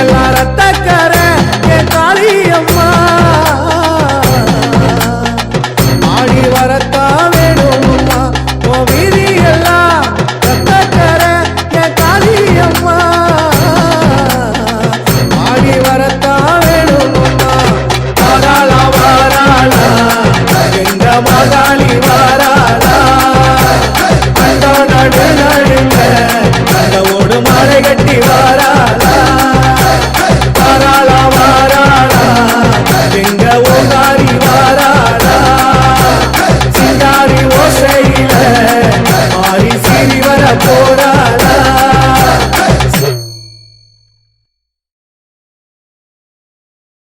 எல்லாம் ரத்தக்கார என் காளியம்மா ஆடி வரத்தா வேணும்மா ஓ வீதி எல்லாம் ரத்தக்கார என் காளியம்மா ஆடி வரத்தா வேணும்மா வாராளா வாராளா என்ற மகாளி வாராளா அந்த நடுன por